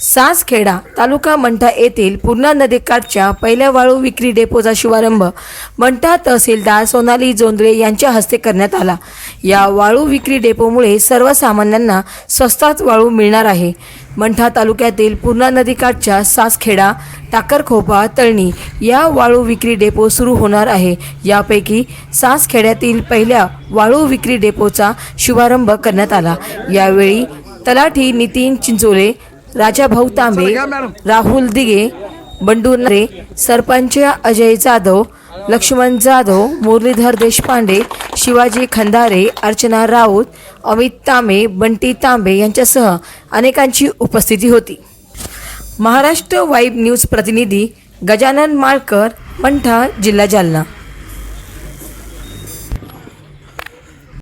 सासखेडा तालुका मंठा येथील पूर्णा नदीकाठच्या पहिल्या वाळू विक्री डेपोचा शुभारंभ मंठा तहसीलदार सोनाली जोंधळे यांच्या हस्ते करण्यात आला. या वाळू विक्री डेपोमुळे सर्वसामान्यांना स्वस्तात वाळू मिळणार आहे. मंठा तालुक्यातील पूर्णा नदीकाठच्या सासखेडा टाकरखोपा तळणी या वाळू विक्री डेपो सुरू होणार आहे. यापैकी सासखेड्यातील पहिल्या वाळू विक्री डेपोचा शुभारंभ करण्यात आला. यावेळी तलाठी नितीन चिंचोले राजाभाऊ तांबे राहुल दिगे बंडू नरे सरपंच अजय जाधव लक्ष्मण जाधव मुरलीधर देशपांडे शिवाजी खंदारे अर्चना राऊत अमित तांबे बंटी तांबे यांच्यासह अनेकांची उपस्थिती होती. महाराष्ट्र वाईब न्यूज प्रतिनिधी गजानन माळकर मंठा जिल्हा जालना.